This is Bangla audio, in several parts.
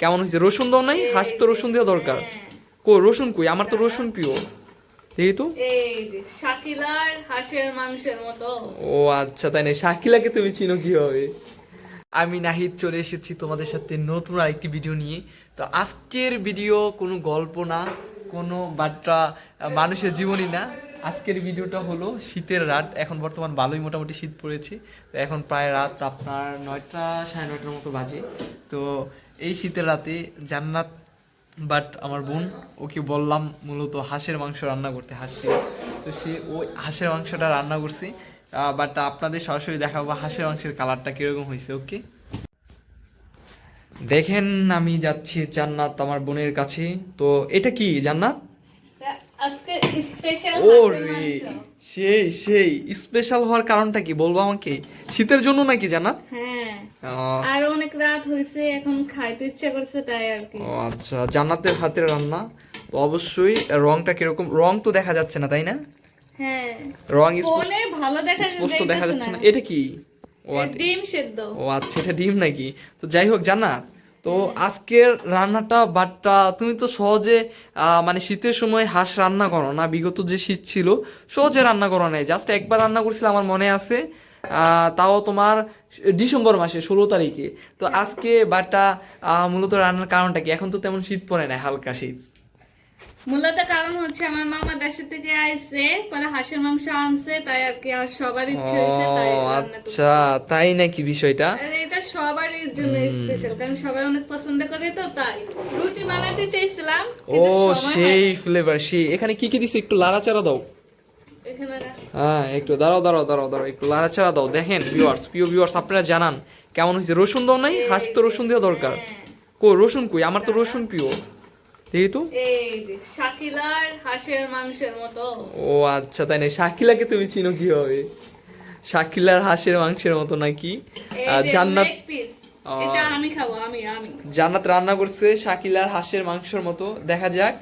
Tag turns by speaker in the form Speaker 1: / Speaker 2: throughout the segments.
Speaker 1: কেমন হয়েছে? রসুন দাও নাই? হাঁস তো রসুন দেওয়া দরকার। কো রসুন কই? আমার তো রসুন প্রিয়। দেখি তো।
Speaker 2: শাকিলার হাঁসের মাংসের মতো।
Speaker 1: ও আচ্ছা তাই না? শাকিলাকে তুমি চিনো কীভাবে? আমি নাহিদ চলে এসেছি তোমাদের সাথে নতুন আরেকটি ভিডিও নিয়ে। তো আজকের ভিডিও কোনো গল্প না কোনো বার্তা মানুষের জীবনী না। আজকের ভিডিওটা হলো শীতের রাত। এখন বর্তমান ভালোই মোটামুটি শীত পড়েছে। তো এখন প্রায় রাত আপনার নয়টা সাড়ে নয়টার মতো বাজে। তো এই শীতের রাতে জান্নাত, বাট আমার বোন, ওকে বললাম মূলত হাঁসের মাংস রান্না করতে, হাসি তো সে ওই হাঁসের মাংসটা রান্না করছে। বাট আপনাদের সরাসরি দেখাবো হাঁসের মাংসের কালারটা কীরকম হয়েছে, ওকে? দেখেন, আমি যাচ্ছি জান্নাত আমার বোনের কাছে। তো এটা কি জান্নাত?
Speaker 2: আজকে স্পেশাল
Speaker 1: ও রে সেই সেই স্পেশাল হওয়ার কারণটা কি বলব আমাকে? শীতের জন্য নাকি জান্নাত?
Speaker 2: হ্যাঁ। আর অনেক রাত হয়েছে এখন খাইতে ইচ্ছা করছে তাই আর কি।
Speaker 1: ও আচ্ছা জান্নাতের হাতের রান্না। তো অবশ্যই রংটা কীরকম রং তো দেখা যাচ্ছে না তাই না?
Speaker 2: হ্যাঁ।
Speaker 1: রং
Speaker 2: ফোনে ভালো দেখা
Speaker 1: স্পষ্ট দেখা যাচ্ছে
Speaker 2: না।
Speaker 1: এটা কি? ও
Speaker 2: ডিম সেদ্ধ।
Speaker 1: ও আচ্ছা এটা ডিম নাকি? তো যাই হোক জানা তো আজকের রান্নাটা বাটটা তুমি তো সহজে মানে শীতের সময় হাঁস রান্না করো না বিগত যে শীত ছিল সহজে রান্না করো নাই। জাস্ট একবার রান্না করছিলে আমার মনে আছে। তাও তোমার ডিসেম্বর মাসে ষোলো তারিখে। তো আজকে বাটটা মূলত রান্নার কারণটা কি? এখন তো তেমন শীত পড়ে না হালকা শীত।
Speaker 2: মূলত কারণ হচ্ছে আমার মামা দেশে থেকে আইছে পরে হাঁসের মাংস আনছে তাই আর কি আর সবার ইচ্ছে হয়েছে তাই।
Speaker 1: আচ্ছা তাই নাকি বিষয়টা?
Speaker 2: এটা সবারই জন্য স্পেশাল কারণ সবাই অনেক পছন্দ করে তো তাই রুটি বানাতে চাইছিলাম
Speaker 1: ও সেই ফ্লেভার সেই এখানে কি কি দিছে? একটু লাড়াচাড়া দাও। হ্যাঁ একটু দাঁড়াও দাঁড়াও দাঁড়াও দাঁড়াও একটু লাড়াচাড়া দাও। দেখেন ভিউয়ার্স প্রিয় ভিউয়ার্স আপনারা জানান কেমন হয়েছে? রসুন দাও নাই? হাঁস তো রসুন দেওয়া দরকার। কো রসুন কই? আমার তো রসুন প্রিয়। দেখি তো।
Speaker 2: শাকিলার হাঁসের মাংসের মতো।
Speaker 1: ও আচ্ছা তাই না? শাকিলাকে তুমি চিনো কীভাবে? শাকিলার হাঁসের মাংসের মতো নাকি? জান্নাত জান্নাত রান্না করছে শাকিলার হাঁসের মাংসর মতো। দেখা যাক।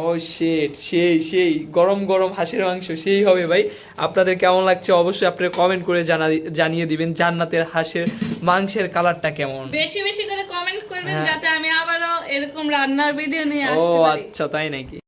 Speaker 1: ও শেট সেই সেই গরম গরম হাঁসের মাংস সেই হবে ভাই। আপনাদের কেমন লাগছে অবশ্যই আপনারা কমেন্ট করে জানা জানিয়ে দিবেন জান্নাতের হাঁসের মাংসের কালারটা কেমন।
Speaker 2: বেশি বেশি করে কমেন্ট করবেন
Speaker 1: হ্যাঁ।
Speaker 2: যাতে আমি আবারও এরকম রান্নার ভিডিও নিয়ে আসতে পারি।
Speaker 1: ও আচ্ছা তাই নাকি?